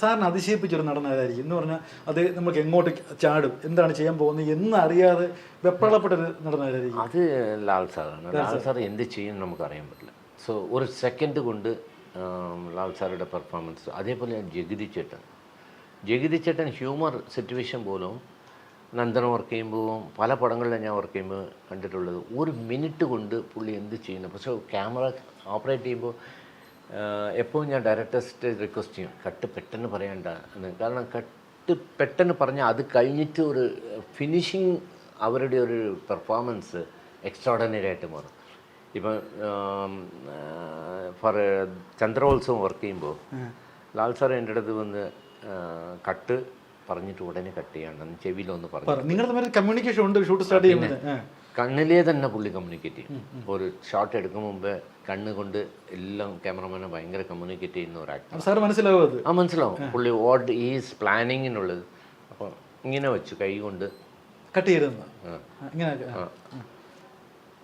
സാറിന് അതിശയിപ്പിച്ചൊരു നടൻ ആരായിരിക്കും എന്ന് പറഞ്ഞാൽ അത് നമുക്ക് എങ്ങോട്ട് ചാടും? എന്താണ് ചെയ്യാൻ പോകുന്നത് എന്ന് അറിയാതെ വെപ്രാളപ്പെട്ടൊരു നടൻ ആരായിരിക്കും അത് ലാൽ സാറാണ് ലാൽ സാർ. എന്ത് ചെയ്യും നമുക്ക് അറിയാൻ പറ്റില്ല. സോ ഒരു സെക്കൻഡ് കൊണ്ട് ലാൽ സാറുടെ പെർഫോമൻസ് അതേപോലെ ജഗതി ചേട്ടൻ. ജഗതി ചേട്ടൻ ഹ്യൂമർ സിറ്റുവേഷൻ പോലും നന്ദനം വർക്ക് ചെയ്യുമ്പോൾ പല പടങ്ങളിലും ഞാൻ വർക്ക് ചെയ്യുമ്പോൾ കണ്ടിട്ടുള്ളത് ഒരു മിനിറ്റ് കൊണ്ട് പുള്ളി എന്ത് ചെയ്യുന്നു? പക്ഷേ ക്യാമറ ഓപ്പറേറ്റ് ചെയ്യുമ്പോൾ എപ്പോഴും ഞാൻ ഡയറക്ടേഴ്സിന്റെ റിക്വസ്റ്റ് ചെയ്യും? കട്ട് പെട്ടെന്ന് പറയണ്ട. എന്ന്. കാരണം കട്ട് പെട്ടെന്ന് പറഞ്ഞാൽ അത് കഴിഞ്ഞിട്ട് ഒരു ഫിനിഷിങ് അവരുടെ ഒരു പെർഫോമൻസ് എക്സ്ട്രോഡനറി ആയിട്ട് മാറും. ഇപ്പം ഫോർ ചന്ദ്രോത്സവം വർക്ക് ചെയ്യുമ്പോൾ ലാൽ സാർ എന്റെ അടുത്ത് വന്ന് കട്ട് പറഞ്ഞിട്ട് ഉടനെ കട്ട് ചെയ്യണം. ചെവിയിലൊന്ന് പറഞ്ഞു നിങ്ങളുടെ നിങ്ങൾ കമ്മ്യൂണിക്കേഷൻ ഉണ്ട് ഷൂട്ട് സ്റ്റാർട്ട് ചെയ്യുന്നത്. കണ്ണിലേ തന്നെ പുള്ളി കമ്മ്യൂണിക്കേറ്റ് ചെയ്യും. ഒരു ഷോട്ട് എടുക്കും മുമ്പേ കണ്ണുകൊണ്ട് എല്ലാം ക്യാമറമാനെ ഭയങ്കര കമ്മ്യൂണിക്കേറ്റ് ചെയ്യുന്ന ഒരു ആക്ടർ സാർ മനസ്സിലാവും ആ മനസ്സിലാവും. പുള്ളി വാട്ട് ഈസ് പ്ലാനിങ്ങിനുള്ളത് അപ്പോൾ ഇങ്ങനെ വെച്ചു കൈ കൊണ്ട്. കട്ട് ചെയ്തിരുന്നു.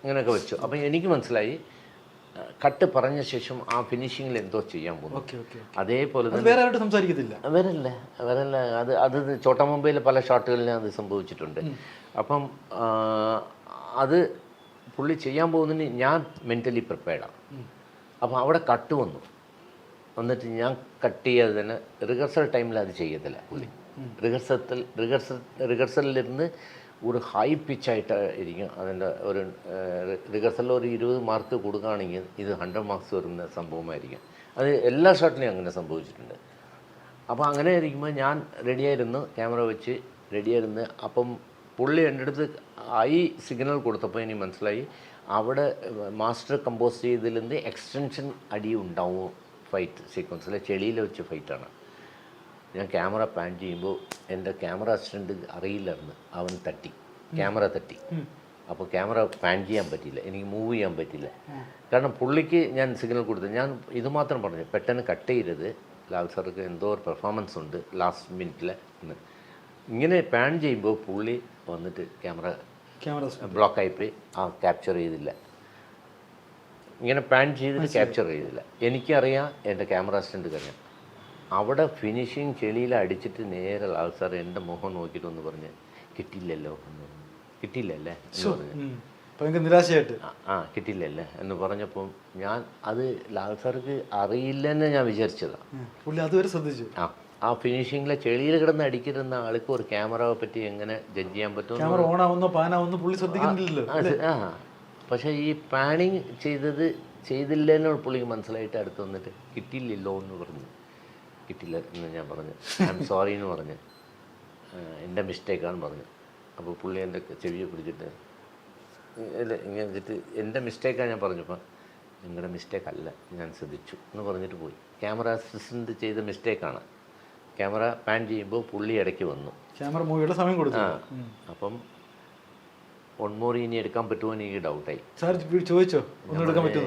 ഇങ്ങനെയൊക്കെ. വെച്ചു. അപ്പം എനിക്ക് മനസ്സിലായി കട്ട് പറഞ്ഞ ശേഷം ആ ഫിനിഷിങ്ങിൽ എന്തോ ചെയ്യാൻ പോകുന്നു. ഓക്കെ അതേപോലെ തന്നെ വേറെ സംസാരിക്കത്തില്ല. വരല്ല വരല്ല അത് അത് ചോട്ടാ മുംബൈയിലെ പല ഷോട്ടുകളിലും അത് സംഭവിച്ചിട്ടുണ്ട്. അപ്പം അത് പുള്ളി ചെയ്യാൻ പോകുന്നതിന് ഞാൻ മെന്റലി പ്രിപ്പയർഡാണ് അപ്പം അവിടെ കട്ട് വന്നു. എന്നിട്ട് ഞാൻ കട്ട് ചെയ്യാതെ റിഹേഴ്സൽ ടൈമിൽ അത് ചെയ്യത്തില്ല പുള്ളി. റിഹേഴ്സത്തിൽ റിഹേഴ്സൽ റിഹേഴ്സലിലിരുന്ന് ഒരു ഹൈ പിച്ചായിട്ട് ഇരിക്കും. അതിന്റെ ഒരു റിഹേഴ്സലിൽ ഒരു ഇരുപത് മാർക്ക് കൊടുക്കുകയാണെങ്കിൽ ഇത് ഹൺഡ്രഡ് മാർക്സ് വരുന്ന സംഭവമായിരിക്കും. അത് എല്ലാ ഷോട്ടിലും അങ്ങനെ സംഭവിച്ചിട്ടുണ്ട്. അപ്പോൾ അങ്ങനെ ഇരിക്കുമ്പോൾ ഞാൻ റെഡിയായിരുന്നു ക്യാമറ വെച്ച് റെഡിയായിരുന്നു അപ്പം പുള്ളി എന്റെ അടുത്ത് ഐ സിഗ്നൽ കൊടുത്തപ്പോൾ എനിക്ക് മനസ്സിലായി. അവിടെ മാസ്റ്റർ കമ്പോസ് ചെയ്തതിലെന്ത് എക്സ്റ്റൻഷൻ അടി ഉണ്ടാവും ഫൈറ്റ് സീക്വൻസിൽ ചെളിയിൽ വെച്ച് ഫൈറ്റാണ്. ഞാൻ ക്യാമറ പാൻ ചെയ്യുമ്പോൾ എന്റെ ക്യാമറ അസിസ്റ്റന്റ് അറിയില്ലായിരുന്നു അവൻ തട്ടി ക്യാമറ തട്ടി. അപ്പോൾ ക്യാമറ പാൻ ചെയ്യാൻ പറ്റിയില്ല എനിക്ക് മൂവ് ചെയ്യാൻ പറ്റില്ല കാരണം പുള്ളിക്ക് ഞാൻ സിഗ്നൽ കൊടുത്തു ഞാൻ ഇത് മാത്രം പറഞ്ഞു പെട്ടെന്ന് കട്ട് ചെയ്യരുത് ലാൽ സാർക്ക് എന്തോ ഒരു പെർഫോമൻസ് ഉണ്ട് ലാസ്റ്റ് മിനിറ്റിൽ എന്ന്. ഇങ്ങനെ പാൻ ചെയ്യുമ്പോൾ പുള്ളി വന്നിട്ട് ക്യാമറ ക്യാമറ ബ്ലോക്കായിപ്പോയി ആ ക്യാപ്ചർ ചെയ്തില്ല. ഇങ്ങനെ പാൻ ചെയ്തിട്ട് ക്യാപ്ചർ ചെയ്തില്ല. എനിക്കറിയാം എന്റെ ക്യാമറ അസിസ്റ്റന്റ് കഴിഞ്ഞാൽ അവിടെ ഫിനിഷിങ് ചെളിയിൽ അടിച്ചിട്ട് നേരെ ലാൽ സാർ എന്റെ മുഖം നോക്കിയിട്ട് ഒന്ന് പറഞ്ഞ് കിട്ടിയില്ലല്ലോ എന്ന്. കിട്ടിയില്ലല്ലേ എന്ന് പറഞ്ഞു. നിരാശയായിട്ട്. ആ, കിട്ടില്ലല്ലേ കിട്ടിയില്ലല്ലേ എന്ന് പറഞ്ഞപ്പം ഞാൻ അത് ലാൽ സാർക്ക് അറിയില്ലെന്ന് ഞാൻ വിചാരിച്ചതാണ് പുള്ളി അതുവരെ ശ്രദ്ധിച്ചു. ആ ആ ഫിനിഷിങ്ങിലെ ചെളിയിൽ കിടന്ന് അടിക്കുന്ന ആൾക്ക് ഒരു ക്യാമറയെ പറ്റി എങ്ങനെ ജഡ്ജ് ചെയ്യാൻ പറ്റും ക്യാമറ ഓൺ ആവുന്നോ പാൻ ആവുന്നോ പുള്ളി ശ്രദ്ധിക്കുന്നില്ലല്ലോ ആ, പക്ഷേ ഈ പാനിങ് ചെയ്തത് ചെയ്തില്ലെന്ന് പുള്ളിക്ക് മനസ്സിലായിട്ട് അടുത്ത് വന്നിട്ട് കിട്ടിയില്ലല്ലോ എന്ന് പറഞ്ഞു. കിട്ടില്ല എന്ന് ഞാൻ പറഞ്ഞു. ഐ എം സോറി എന്ന് പറഞ്ഞു. എന്റെ മിസ്റ്റേക്കാണ് പറഞ്ഞു. അപ്പോൾ പുള്ളി എന്റെ ചെവിയെ പിടിച്ചിട്ട് ഇല്ല ഇങ്ങനെ വെച്ചിട്ട് എന്റെ മിസ്റ്റേക്കാണ് ഞാൻ പറഞ്ഞപ്പോൾ നിങ്ങളുടെ മിസ്റ്റേക്ക് അല്ല ഞാൻ ശ്രദ്ധിച്ചു എന്ന് പറഞ്ഞിട്ട് പോയി. ക്യാമറ അസിസ്റ്റന്റ് ചെയ്ത മിസ്റ്റേക്കാണ് ക്യാമറ പാൻ ചെയ്യുമ്പോൾ പുള്ളി ഇടയ്ക്ക് വന്നു. ക്യാമറ മൂവിയുടെ സമയം കൊടുത്തു. ആ അപ്പം ഒൺമോറി ഇനി എടുക്കാൻ പറ്റുമോ എന്ന് എനിക്ക് ഡൗട്ടായി സാർ ചോദിച്ചോ? ഒന്നും എടുക്കാൻ പറ്റുമോ?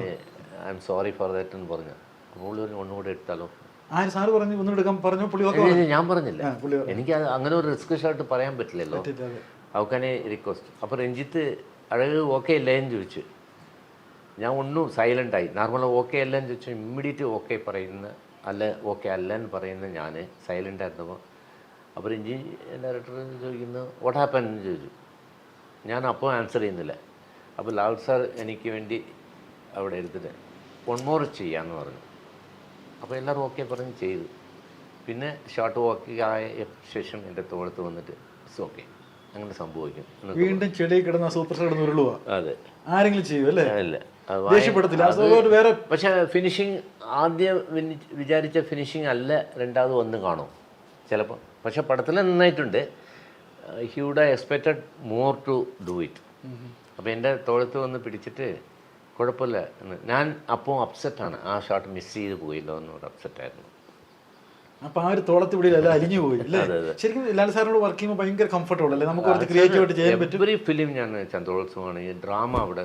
I am sorry for that എന്ന് പറഞ്ഞു. പുള്ളി പറഞ്ഞു ഒന്നുകൂടെ എടുത്താലോ? സാറ് പറഞ്ഞു ഒന്നും എടുക്കാൻ പറഞ്ഞു? പുള്ളി ഞാൻ പറഞ്ഞില്ല. എനിക്ക് അങ്ങനെ ഒരു റിസ്ക് ഷോട്ട് പറയാൻ പറ്റില്ലല്ലോ. അവക്കാനെ റിക്വസ്റ്റ് അപ്പോൾ രഞ്ജിത്ത് അഴക് ഓക്കെ അല്ലേ? എന്ന് ചോദിച്ചു. ഞാൻ ഒന്നും സൈലന്റായി നോർമൽ ഓക്കെ അല്ല എന്ന് ചോദിച്ചു. ഇമ്മീഡിയറ്റ് ഓക്കെ പറയുന്ന അല്ല ഓക്കെ അല്ല എന്ന് പറയുന്ന ഞാൻ സൈലന്റ് ആയിരുന്നപ്പോൾ അപ്പോൾ രഞ്ജി ഡയറക്ടർ ചോദിക്കുന്നു വാട്ട് ഹാപ്പൻ എന്ന് ചോദിച്ചു. ഞാൻ അപ്പോൾ ആൻസർ ചെയ്യുന്നില്ല. അപ്പോൾ ലാൽ സാർ എനിക്ക് വേണ്ടി അവിടെ എടുത്തിട്ട് വൺ മോർ ചെയ്യാമെന്ന് പറഞ്ഞു. അപ്പോൾ എല്ലാവരും ഓക്കെ പറഞ്ഞ് ചെയ്തു. പിന്നെ ഷോർട്ട് വാക്ക് ആയ ശേഷം എന്റെ തോളത്ത് വന്നിട്ട് ഇറ്റ്സ് ഓക്കെ അങ്ങനെ സംഭവിക്കും. വീണ്ടും ചെടി കിടന്ന സൂപ്പർ സ്റ്റാർ കിടന്ന് ഉരുളുക അതെ. ആരെങ്കിലും ചെയ്യും അല്ലേ? അല്ല ദേഷ്യപ്പെടത്തില്ല. വേറെ പക്ഷേ ഫിനിഷിങ് ആദ്യം വിചാരിച്ച ഫിനിഷിങ് അല്ല രണ്ടാമത് വന്ന് കാണും. ചിലപ്പോൾ പക്ഷെ പടത്തിൽ നന്നായിട്ടുണ്ട്. He would expected more to do it അപ്പോൾ എന്റെ തോളത്ത് വന്ന് പിടിച്ചിട്ട് കുഴപ്പമില്ല എന്ന്. ഞാൻ അപ്പോൾ അപ്സെറ്റാണ് ആ ഷോട്ട് മിസ് ചെയ്ത് പോയില്ലോ എന്നൊരു അപ്സെറ്റായിരുന്നു അപ്പൊ ആ ഒരു തോളത്ത് പിടിയിൽ എല്ലാം അലിഞ്ഞു പോയി അല്ലേ? ശരിക്കും ലാൽ സാറിനോട് വർക്ക് ചെയ്യുമ്പോൾ ഭയങ്കര കംഫർട്ടബിൾ അല്ലേ? നമുക്ക് കുറച്ച് ക്രിയേറ്റീവ് ആയിട്ട് ചെയ്യാൻ പറ്റും. ഒരു ഫിലിം ഞാൻ ചന്ദ്രോത്സവമാണെങ്കിൽ ഡ്രാമ അവിടെ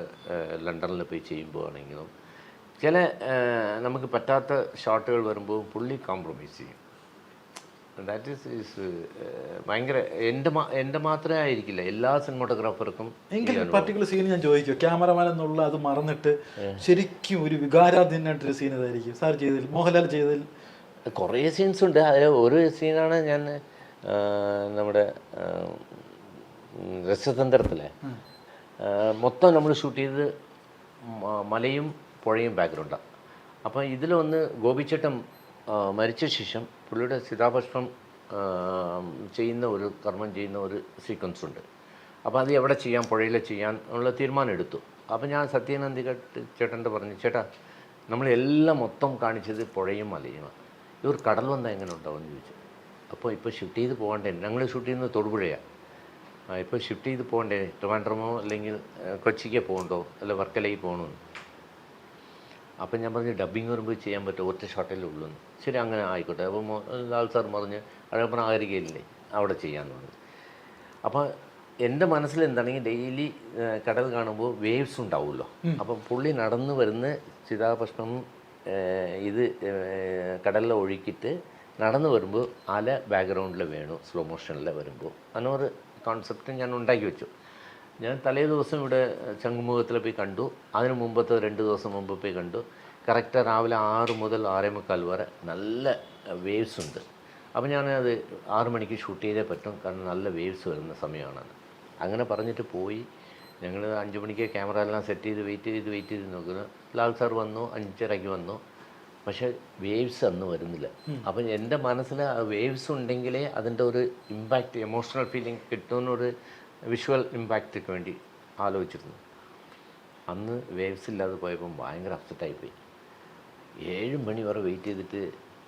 ലണ്ടനിൽ പോയി ചെയ്യുമ്പോൾ ആണെങ്കിലും ചില നമുക്ക് പറ്റാത്ത ഷോട്ടുകൾ വരുമ്പോൾ പുള്ളി കോംപ്രമൈസ് ചെയ്യും. ദാറ്റ് ഈസ് ഈസ് ഭയങ്കര എന്റെ മാ- എന്റെ മാത്രമേ ആയിരിക്കില്ല എല്ലാ സിനിമാട്ടോഗ്രാഫർക്കും എങ്കിലും പർട്ടിക്കുലർ സീൻ ഞാൻ ചോദിക്കും ക്യാമറമാൻ എന്നുള്ള അത് മറന്നിട്ട് ശരിക്കും ഒരു വികാരാധീനായിട്ടൊരു സീൻ ഇതായിരിക്കും. സാർ ചെയ്തതിൽ മോഹൻലാൽ ചെയ്തതിൽ കുറേ സീൻസ് ഉണ്ട്. അതിൽ ഒരു സീനാണ് ഞാൻ നമ്മുടെ രസതന്ത്രത്തിലെ. മൊത്തം നമ്മൾ ഷൂട്ട് ചെയ്ത് മലയും പുഴയും ബാക്ക്ഗ്രൗണ്ടാണ് അപ്പോൾ ഇതിലൊന്ന് ഗോപിച്ചേട്ടൻ മരിച്ച ശേഷം പുള്ളിയുടെ സീതാഭഷ്ണം ചെയ്യുന്ന ഒരു കർമ്മം ചെയ്യുന്ന ഒരു സീക്വൻസ് ഉണ്ട്. അപ്പോൾ അത് എവിടെ ചെയ്യാം പുഴയിൽ ചെയ്യാൻ ഉള്ള തീരുമാനം എടുത്തു. അപ്പോൾ ഞാൻ സത്യാനന്ദി ചേട്ടന്റെ പറഞ്ഞു ചേട്ടാ നമ്മളെല്ലാം മൊത്തം കാണിച്ചത് പുഴയും മലയുമാണ്. ഇവർ കടൽ വന്നാൽ എങ്ങനെ ഉണ്ടാവും ചോദിച്ചു. അപ്പോൾ ഇപ്പോൾ ഷിഫ്റ്റ് ചെയ്ത് പോകണ്ടേ? ഞങ്ങൾ ഷൂട്ട് ചെയ്യുന്നത് തൊടുപുഴയാണ് ആ ഇപ്പോൾ ഷിഫ്റ്റ് ചെയ്ത് പോകണ്ടേ? ട്രിവാൻഡ്രമോ അല്ലെങ്കിൽ കൊച്ചിക്ക് പോകണ്ടോ? അല്ല വർക്കലയിൽ പോകണമെന്ന് അപ്പം ഞാൻ പറഞ്ഞു ഡബ്ബിങ് വരുമ്പോൾ ചെയ്യാൻ പറ്റും. ഒറ്റ ഷോട്ടല്ലേ ഉള്ളൂ. എന്ന് ശരി അങ്ങനെ ആയിക്കോട്ടെ. അപ്പോൾ ലാൽ സാർ പറഞ്ഞ് അഴകപ്പന ആകരികയില്ലേ അവിടെ ചെയ്യാമെന്ന് പറഞ്ഞു. അപ്പോൾ എന്റെ മനസ്സിൽ എന്താണെങ്കിൽ ഡെയിലി കടൽ കാണുമ്പോൾ വേവ്സ് ഉണ്ടാവുമല്ലോ. അപ്പം പുള്ളി നടന്നു വരുന്ന ഏഹ്, ഇത് കടലിൽ ഒഴുക്കിയിട്ട് നടന്നു വരുമ്പോൾ അല ബാക്ക്ഗ്രൗണ്ടിൽ വേണു സ്ലോ മോഷനിൽ വരുമ്പോൾ അങ്ങനൊരു കോൺസെപ്റ്റ് ഞാൻ ഉണ്ടാക്കി വെച്ചു. ഞാൻ തലേ ദിവസം ഇവിടെ ചങ്ങുമുഖത്തിൽ പോയി കണ്ടു. അതിന് മുമ്പത്തെ രണ്ട് ദിവസം മുമ്പ് പോയി കണ്ടു. കറക്റ്റ് രാവിലെ ആറ് മുതൽ ആറേ മുക്കാൽ വരെ നല്ല വേവ്സ് ഉണ്ട്. അപ്പോൾ ഞാനത് ആറ് മണിക്ക് ഷൂട്ട് ചെയ്തേ പറ്റും. കാരണം നല്ല വേവ്സ് വരുന്ന സമയമാണത് അങ്ങനെ പറഞ്ഞിട്ട് പോയി. ഞങ്ങൾ അഞ്ച് മണിക്ക് ക്യാമറ എല്ലാം സെറ്റ് ചെയ്ത് വെയിറ്റ് ചെയ്ത് വെയിറ്റ് ചെയ്ത് നോക്കുന്നു. ലാൽ സാർ വന്നു അഞ്ചരയ്ക്ക് വന്നു. പക്ഷേ വേവ്സ് അന്ന് വരുന്നില്ല. അപ്പം എന്റെ മനസ്സിൽ ആ വേവ്സ് ഉണ്ടെങ്കിലേ അതിന്റെ ഒരു ഇമ്പാക്റ്റ് എമോഷണൽ ഫീലിംഗ് കിട്ടുമെന്നൊരു വിഷ്വൽ ഇമ്പാക്റ്റിക്ക് വേണ്ടി ആലോചിച്ചിരുന്നു. അന്ന് വേവ്സ് ഇല്ലാതെ പോയപ്പം ഭയങ്കര അപ്സെറ്റായി പോയി. ഏഴ് മണി വരെ വെയിറ്റ് ചെയ്തിട്ട്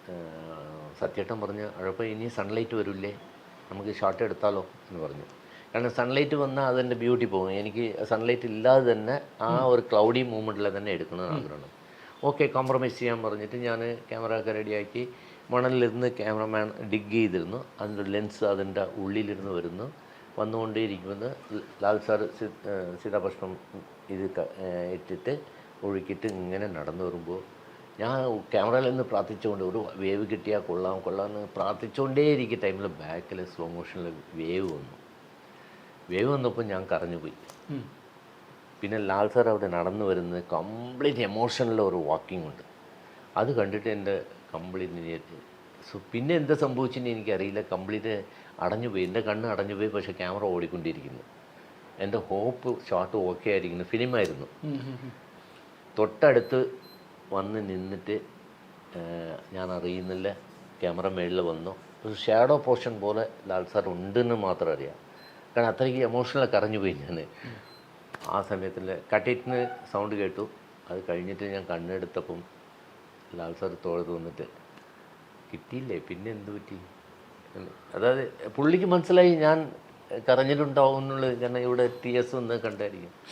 സത്യേട്ടം സത്യേട്ടൻ പറഞ്ഞ് അഴപ്പം ഇനി സൺലൈറ്റ് വരില്ലേ? നമുക്ക് ഷോട്ട് എടുത്താലോ? എന്ന് പറഞ്ഞു. കാരണം സൺലൈറ്റ് വന്നാൽ അതിന്റെ ബ്യൂട്ടി പോകും. എനിക്ക് സൺലൈറ്റ് ഇല്ലാതെ തന്നെ ആ ഒരു ക്ലൗഡി മൂവ്മെന്റിൽ തന്നെ എടുക്കണമെന്ന് ആഗ്രഹമാണ് ഓക്കെ കോംപ്രമൈസ് ചെയ്യാൻ പറഞ്ഞിട്ട് ഞാൻ ക്യാമറ ഒക്കെ റെഡിയാക്കി മണലിലിരുന്ന് ക്യാമറമാൻ ഡിഗ് ചെയ്തിരുന്നു. അതിന്റെ ലെൻസ് അതിന്റെ ഉള്ളിലിരുന്ന് വരുന്നു. വന്നുകൊണ്ടേയിരിക്കുമെന്ന് ലാൽ സാർ സി- ഏഹ് ഇത് ഇട്ടിട്ട് ഒഴുക്കിയിട്ട് ഇങ്ങനെ നടന്നു വരുമ്പോൾ ഞാൻ ക്യാമറയിൽ നിന്ന് പ്രാർത്ഥിച്ചുകൊണ്ട് ഒരു വേവ് കിട്ടിയാൽ കൊള്ളാം കൊള്ളാം എന്ന് പ്രാർത്ഥിച്ചുകൊണ്ടേ ഇരിക്കുന്ന ടൈമിൽ ബാക്കിൽ സ്ലോ മോഷനിൽ വേവ് വന്നു. വേവ് വന്നപ്പോൾ ഞാൻ കരഞ്ഞുപോയി. പിന്നെ ലാൽ സാർ അവിടെ നടന്നു വരുന്നത് കംപ്ലീറ്റ് എമോഷണൽ ഒരു വാക്കിംഗ് ഉണ്ട്. അത് കണ്ടിട്ട് എന്റെ കംപ്ലീറ്റ് സോ പിന്നെ എന്താ സംഭവിച്ചെന്ന് എനിക്കറിയില്ല. കംപ്ലീറ്റ് അടഞ്ഞുപോയി എന്റെ കണ്ണ് അടഞ്ഞുപോയി പക്ഷേ ക്യാമറ ഓടിക്കൊണ്ടിരിക്കുന്നു. എന്റെ ഹോപ്പ് ഷോട്ട് ഓക്കെ ആയിരിക്കുന്നു. ഫിലിമായിരുന്നു. തൊട്ടടുത്ത് വന്ന് നിന്നിട്ട് ഞാൻ അറിയുന്നില്ല. ക്യാമറ മേളിൽ വന്നു. ഒരു ഷാഡോ പോർഷൻ പോലെ ലാൽ സാർ ഉണ്ടെന്ന് മാത്രം അറിയാം. കാരണം അത്രയ്ക്ക് എമോഷണൽ കറഞ്ഞു പോയി ഞാൻ ആ സമയത്തിൽ കട്ടിറ്റിന് സൗണ്ട് കേട്ടു. അത് കഴിഞ്ഞിട്ട് ഞാൻ കണ്ണെടുത്തപ്പം ലാൽ സാർ തോഴത്ത് വന്നിട്ട് കിട്ടിയില്ലേ? പിന്നെ എന്ത് പറ്റി. അതായത് പുള്ളിക്ക് മനസ്സിലായി ഞാൻ കറഞ്ഞിട്ടുണ്ടാവും എന്നുള്ളത് കാരണം ഇവിടെ ടി എസ് ഒന്ന് കണ്ടായിരിക്കും.